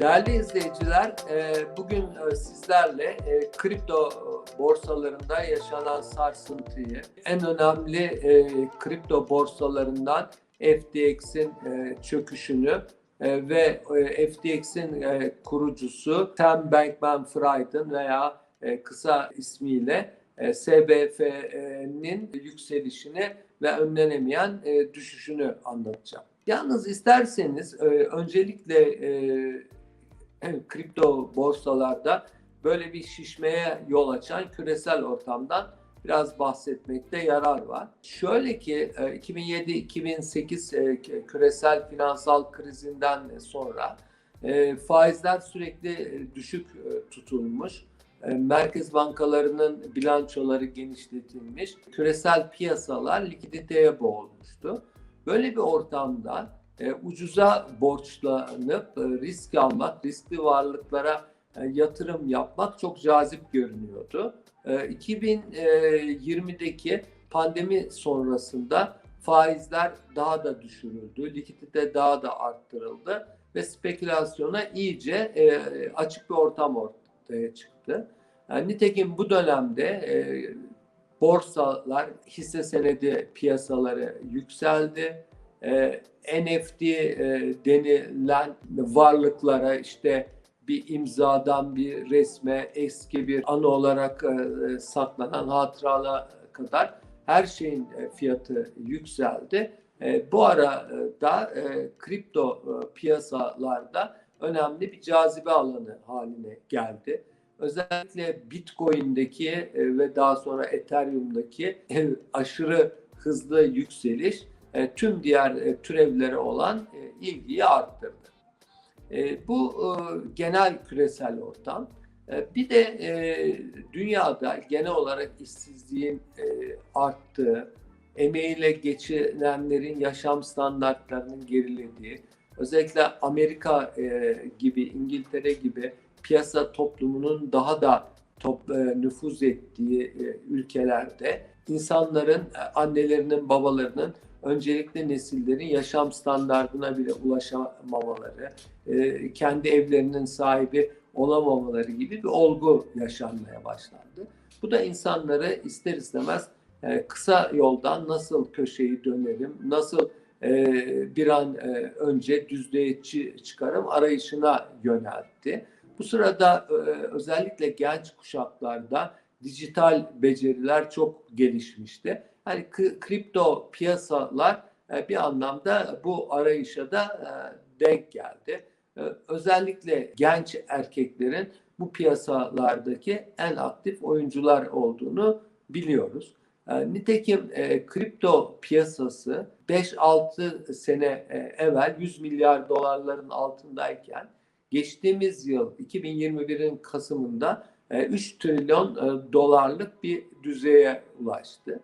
Değerli izleyiciler, e, bugün e, sizlerle e, kripto borsalarında yaşanan sarsıntıyı, en önemli kripto borsalarından FTX'in çöküşünü ve FTX'in kurucusu Sam Bankman-Fried'in veya kısa ismiyle SBF'nin yükselişini ve önlenemeyen düşüşünü anlatacağım. Yalnız isterseniz öncelikle kripto borsalarda böyle bir şişmeye yol açan küresel ortamdan biraz bahsetmekte yarar var. Şöyle ki 2007-2008 e, e, küresel finansal krizinden sonra e, faizler sürekli düşük tutulmuş. Merkez bankalarının bilançoları genişletilmiş. Küresel piyasalar likiditeye boğulmuştu. Böyle bir ortamda e, ucuza borçlanıp e, risk almak, riskli varlıklara e, yatırım yapmak çok cazip görünüyordu. E, 2020'deki pandemi sonrasında faizler daha da düşürüldü, likidite daha da arttırıldı ve spekülasyona iyice açık bir ortam ortaya çıktı. Yani nitekim bu dönemde e, borsalar, hisse senedi piyasaları yükseldi e, NFT e, denilen varlıklara işte bir imzadan bir resme eski bir anı olarak e, saklanan hatıralara kadar her şeyin e, fiyatı yükseldi. E, bu arada e, kripto e, piyasalarda önemli bir cazibe alanı haline geldi. Özellikle Bitcoin'deki e, ve daha sonra Ethereum'daki e, aşırı hızlı yükseliş e, tüm diğer e, türevlere olan e, ilgiyi arttırdı. Bu genel küresel ortam. Bir de dünyada genel olarak işsizliğin arttığı, emeğiyle geçinenlerin yaşam standartlarının gerilediği, özellikle Amerika gibi, İngiltere gibi piyasa toplumunun daha da top, nüfuz ettiği ülkelerde insanların, annelerinin, babalarının öncelikle nesillerin yaşam standartına bile ulaşamamaları, e, kendi evlerinin sahibi olamamaları gibi bir olgu yaşanmaya başlandı. Bu da insanları ister istemez e, kısa yoldan nasıl köşeyi dönerim, nasıl e, bir an önce düzlüğe çıkarım arayışına yöneltti. Bu sırada özellikle genç kuşaklarda dijital beceriler çok gelişmişti hani kripto piyasalar e, bir anlamda bu arayışa da e, denk geldi. E, özellikle genç erkeklerin bu piyasalardaki en aktif oyuncular olduğunu biliyoruz. Nitekim kripto piyasası 5-6 sene evvel 100 milyar dolarların altındayken geçtiğimiz yıl 2021'in Kasım'ında 3 trilyon dolarlık bir düzeye ulaştı.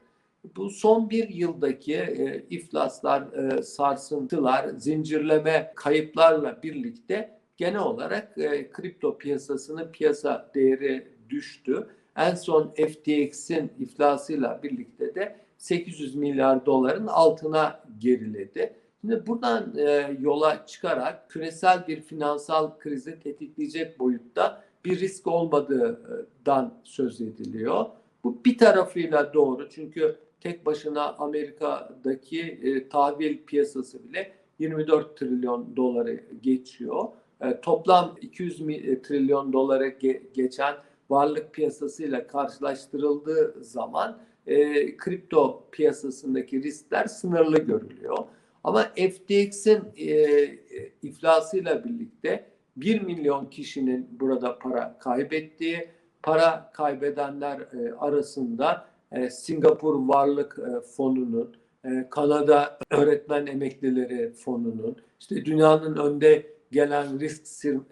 Bu son bir yıldaki e, iflaslar, e, sarsıntılar, zincirleme kayıplarla birlikte genel olarak e, kripto piyasasının piyasa değeri düştü. En son FTX'in iflasıyla birlikte de 800 milyar doların altına geriledi. Şimdi buradan e, yola çıkarak küresel bir finansal krizi tetikleyecek boyutta bir risk olmadığından söz ediliyor. Bu bir tarafıyla doğru çünkü tek başına Amerika'daki e, tahvil piyasası bile 24 trilyon doları geçiyor. E, toplam 200 e, trilyon dolara ge- geçen varlık piyasasıyla karşılaştırıldığı zaman e, kripto piyasasındaki riskler sınırlı görülüyor. Ama FTX'in e, iflasıyla birlikte 1 milyon kişinin burada para kaybettiği, para kaybedenler e, arasında e, Singapur Varlık e, Fonu'nun, e, Kanada Öğretmen Emeklileri Fonu'nun, işte dünyanın önde gelen risk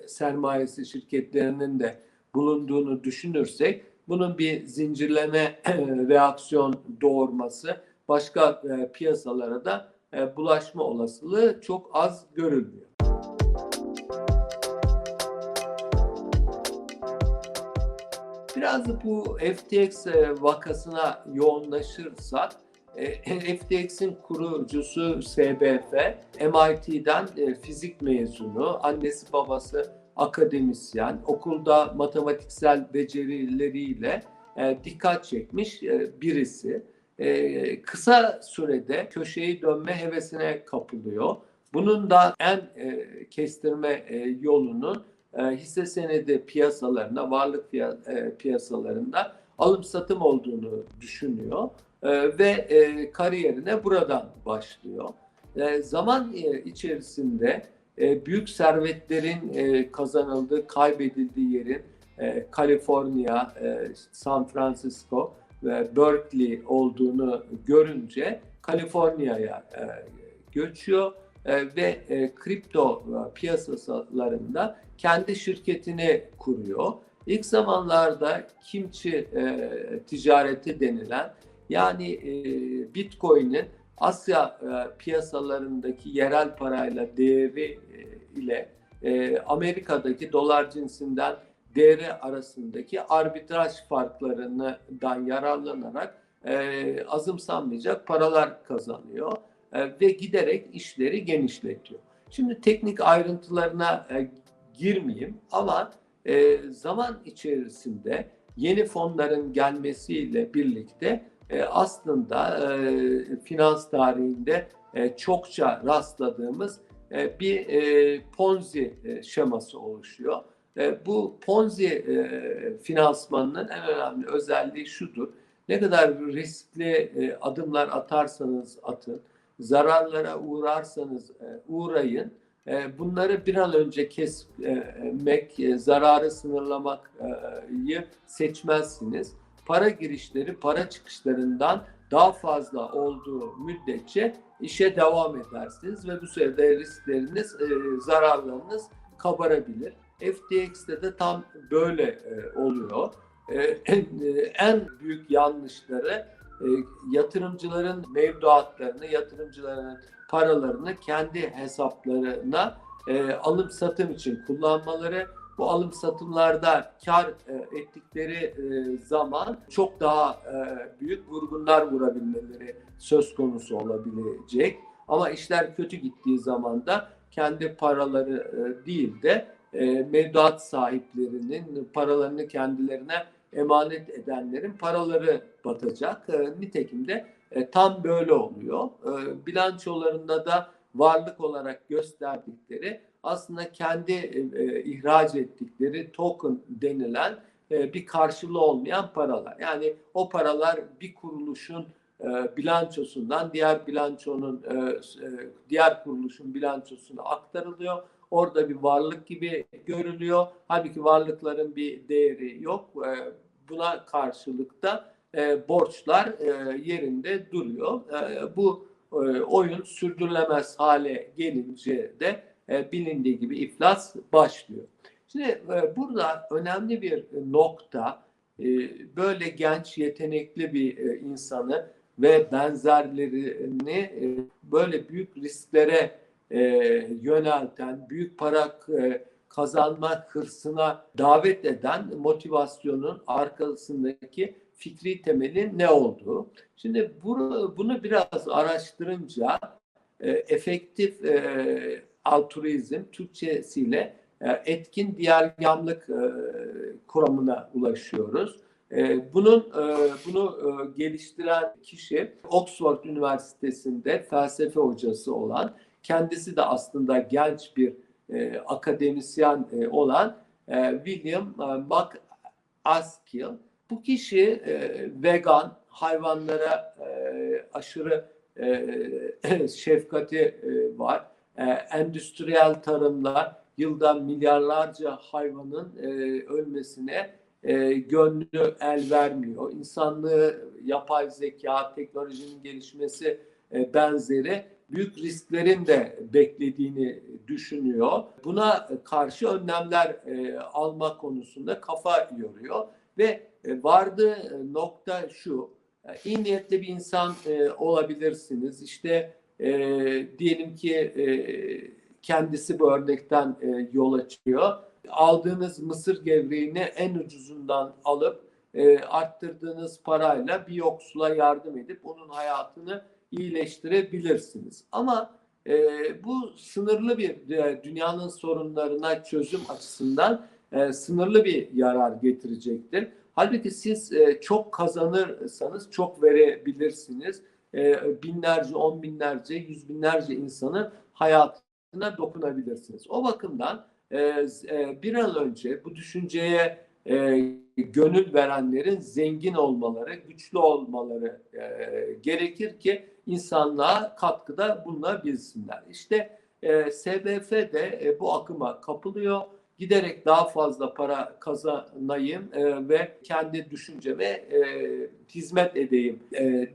sermayesi şirketlerinin de bulunduğunu düşünürsek bunun bir zincirleme reaksiyon doğurması başka piyasalara da bulaşma olasılığı çok az görülmüyor. Biraz bu FTX e, vakasına yoğunlaşırsak e, FTX'in kurucusu SBF, MIT'den e, fizik mezunu, annesi babası akademisyen, okulda matematiksel becerileriyle dikkat çekmiş birisi. Kısa sürede köşeyi dönme hevesine kapılıyor. Bunun da en kestirme yolunun e, hisse senedi piyasalarında, varlık e, piyasalarında alım satım olduğunu düşünüyor e, ve e, kariyerine buradan başlıyor. E, zaman e, içerisinde büyük servetlerin kazanıldığı, kaybedildiği yerin Kaliforniya, San Francisco ve Berkeley olduğunu görünce Kaliforniya'ya göçüyor ve kripto piyasalarında kendi şirketini kuruyor. İlk zamanlarda kimçi e, ticareti denilen yani e, Bitcoin'in Asya e, piyasalarındaki yerel parayla değeri e, ile e, Amerika'daki dolar cinsinden değeri arasındaki arbitraj farklarından yararlanarak e, azımsanmayacak paralar kazanıyor e, ve giderek işleri genişletiyor. Şimdi teknik ayrıntılarına e, girmeyeyim ama e, zaman içerisinde yeni fonların gelmesiyle birlikte e, aslında e, finans tarihinde e, çokça rastladığımız e, bir e, Ponzi e, şeması oluşuyor. E, bu Ponzi e, finansmanının en önemli özelliği şudur. Ne kadar riskli e, adımlar atarsanız atın, zararlara uğrarsanız e, uğrayın, bunları bir an önce kesmek, e, zararı sınırlamayı seçmezsiniz. Para girişleri para çıkışlarından daha fazla olduğu müddetçe işe devam edersiniz ve bu sürede riskleriniz, e, zararlarınız kabarabilir. FTX'te de tam böyle e, oluyor. E, en, e, büyük yanlışları e, yatırımcıların mevduatlarını, yatırımcıların paralarını kendi hesaplarına e, alım satım için kullanmaları, bu alım satımlarda kar e, ettikleri e, zaman çok daha e, büyük vurgunlar vurabilmeleri söz konusu olabilecek. Ama işler kötü gittiği zaman da kendi paraları e, değil de e, mevduat sahiplerinin paralarını kendilerine emanet edenlerin paraları batacak. E, nitekim de e, tam böyle oluyor. E, bilançolarında da varlık olarak gösterdikleri aslında kendi e, e, ihraç ettikleri token denilen bir karşılığı olmayan paralar. Yani o paralar bir kuruluşun bilançosundan diğer bilançonun diğer kuruluşun bilançosuna aktarılıyor. Orada bir varlık gibi görülüyor. Halbuki varlıkların bir değeri yok. Buna karşılık da e, borçlar e, yerinde duruyor. E, bu e, oyun sürdürülemez hale gelince de e, bilindiği gibi iflas başlıyor. Şimdi e, burada önemli bir nokta e, böyle genç yetenekli bir e, insanı ve benzerlerini e, böyle büyük risklere e, yönelten, büyük para e, kazanma hırsına davet eden motivasyonun arkasındaki fikri temelin ne olduğu. Şimdi bunu, bunu biraz araştırınca e, efektif e, altruizm Türkçesiyle e, etkin diğergamlık e, kuramına ulaşıyoruz. E, bunun e, bunu e, geliştiren kişi Oxford Üniversitesi'nde felsefe hocası olan, kendisi de aslında genç bir e, akademisyen e, olan e, William e, McAskill. Bu kişi e, vegan, hayvanlara e, aşırı e, şefkati e, var. E, endüstriyel tarımla yılda milyarlarca hayvanın e, ölmesine e, gönlü el vermiyor. İnsanlığı yapay zeka, teknolojinin gelişmesi e, benzeri büyük risklerin de beklediğini düşünüyor. Buna karşı önlemler e, alma konusunda kafa yoruyor ve e, vardığı nokta şu. E, iyi niyetli bir insan e, olabilirsiniz. İşte e, diyelim ki e, kendisi bu örnekten e, yol açıyor. Aldığınız mısır gevreğini en ucuzundan alıp e, arttırdığınız parayla bir yoksula yardım edip onun hayatını iyileştirebilirsiniz. Ama E, bu sınırlı bir e, dünyanın sorunlarına çözüm açısından e, sınırlı bir yarar getirecektir. Halbuki siz e, çok kazanırsanız çok verebilirsiniz. E, binlerce, on binlerce, yüz binlerce insanın hayatına dokunabilirsiniz. O bakımdan e, e, bir an önce bu düşünceye e, gönül verenlerin zengin olmaları, güçlü olmaları e, gerekir ki insanlığa katkıda bulunabilsinler. İşte e, SBF de e, bu akıma kapılıyor. Giderek daha fazla para kazanayım e, ve kendi düşünceme e, hizmet edeyim e,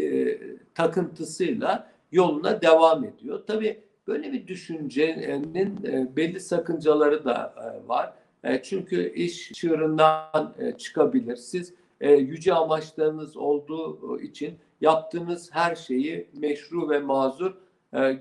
e, takıntısıyla yoluna devam ediyor. Tabii böyle bir düşüncenin e, belli sakıncaları da e, var. E, çünkü iş çığırından çıkabilir. Siz yüce amaçlarınız olduğu için yaptığınız her şeyi meşru ve mazur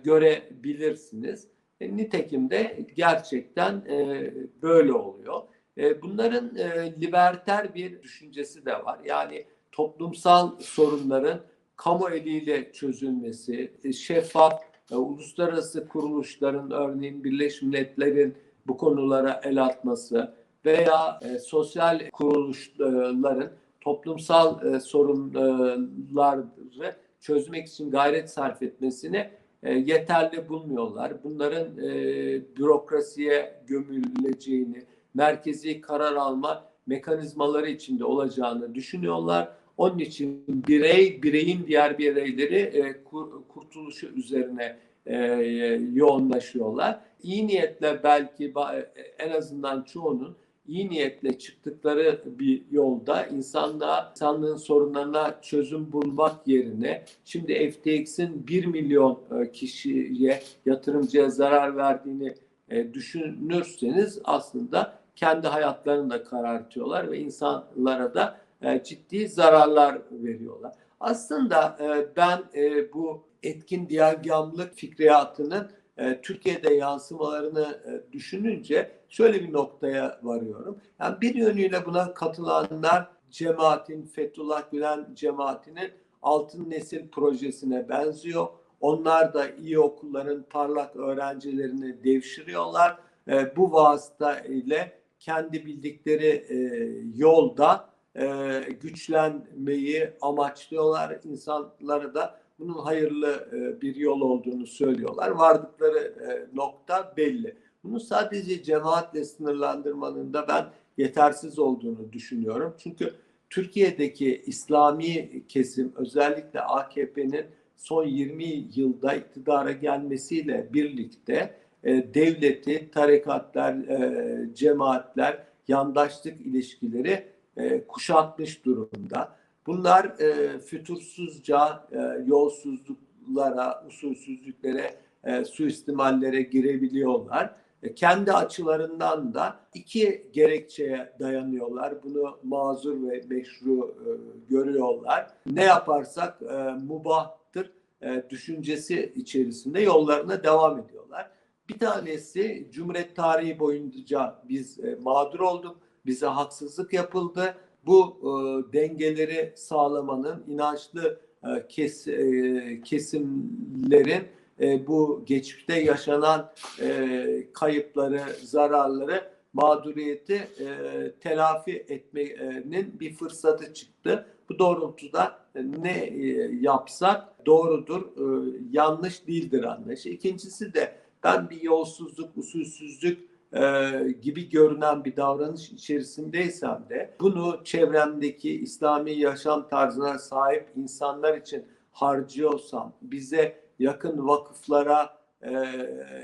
görebilirsiniz. E, nitekim de gerçekten e, böyle oluyor. E, bunların e, liberter bir düşüncesi de var. Yani toplumsal sorunların kamu eliyle çözülmesi, e, şeffaf e, uluslararası kuruluşların örneğin Birleşmiş Milletler'in bu konulara el atması veya e, sosyal kuruluşların toplumsal e, sorunları çözmek için gayret sarf etmesini e, yeterli bulmuyorlar. Bunların e, bürokrasiye gömüleceğini, merkezi karar alma mekanizmaları içinde olacağını düşünüyorlar. Onun için birey, bireyin diğer bireyleri e, kur, kurtuluşu üzerine e, yoğunlaşıyorlar. İyi niyetle belki en azından çoğunun iyi niyetle çıktıkları bir yolda insanlığa, insanlığın sorunlarına çözüm bulmak yerine şimdi FTX'in 1 milyon e, kişiye, yatırımcıya zarar verdiğini e, düşünürseniz aslında kendi hayatlarını da karartıyorlar ve insanlara da e, ciddi zararlar veriyorlar. Aslında ben bu etkin diyagamlık fikriyatının e, Türkiye'de yansımalarını e, düşününce şöyle bir noktaya varıyorum. Yani bir yönüyle buna katılanlar cemaatin, Fethullah Gülen cemaatinin altın nesil projesine benziyor. Onlar da iyi okulların parlak öğrencilerini devşiriyorlar. E, bu vasıta ile kendi bildikleri e, yolda e, güçlenmeyi amaçlıyorlar. İnsanları da bunun hayırlı e, bir yol olduğunu söylüyorlar. Vardıkları e, nokta belli. Bunu sadece cemaatle sınırlandırmanın da ben yetersiz olduğunu düşünüyorum. Çünkü Türkiye'deki İslami kesim özellikle AKP'nin son 20 yılda iktidara gelmesiyle birlikte e, devleti, tarikatlar, cemaatler, yandaşlık ilişkileri kuşatmış durumda. Bunlar e, fütursuzca e, yolsuzluklara, usulsüzlüklere, e, suistimallere girebiliyorlar. E, kendi açılarından da iki gerekçeye dayanıyorlar. Bunu mazur ve meşru e, görüyorlar. Ne yaparsak e, mubahtır e, düşüncesi içerisinde yollarına devam ediyorlar. Bir tanesi Cumhuriyet tarihi boyunca biz e, mağdur olduk, bize haksızlık yapıldı bu e, dengeleri sağlamanın inançlı e, kes, e, kesimlerin e, bu geçmişte yaşanan e, kayıpları, zararları, mağduriyeti e, telafi etmenin bir fırsatı çıktı. Bu doğrultuda ne e, yapsak doğrudur, e, yanlış değildir anlayışı. İkincisi de ben bir yolsuzluk, usulsüzlük e, gibi görünen bir davranış içerisindeysem de bunu çevremdeki İslami yaşam tarzına sahip insanlar için harcıyorsam, bize yakın vakıflara e,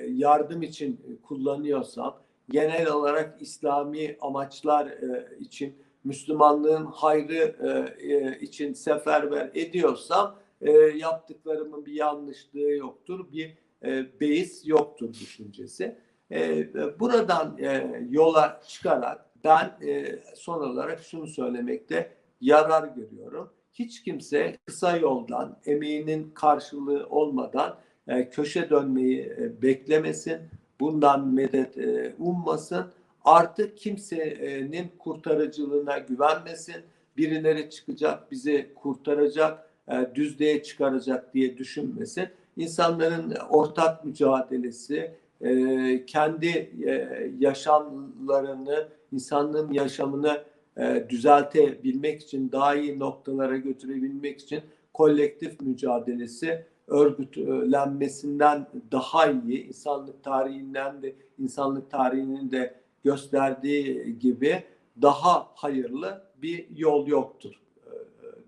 yardım için kullanıyorsam, genel olarak İslami amaçlar e, için Müslümanlığın hayrı e, e için seferber ediyorsam e, yaptıklarımın bir yanlışlığı yoktur, bir e, beis yoktur düşüncesi. E, buradan e, yola çıkarak ben e, son olarak şunu söylemekte yarar görüyorum. Hiç kimse kısa yoldan emeğinin karşılığı olmadan e, köşe dönmeyi beklemesin. Bundan medet ummasın. Artık kimsenin kurtarıcılığına güvenmesin. Birileri çıkacak, bizi kurtaracak, e, düzlüğe çıkaracak diye düşünmesin. insanların ortak mücadelesi, e, kendi e, yaşamlarını, insanlığın yaşamını e, düzeltebilmek için, daha iyi noktalara götürebilmek için kolektif mücadelesi örgütlenmesinden daha iyi, insanlık tarihinden de insanlık tarihinin de gösterdiği gibi daha hayırlı bir yol yoktur e,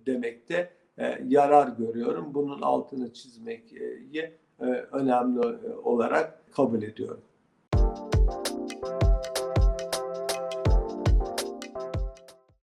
demekte e, yarar görüyorum. Bunun altını çizmeyi önemli olarak kabul ediyorum.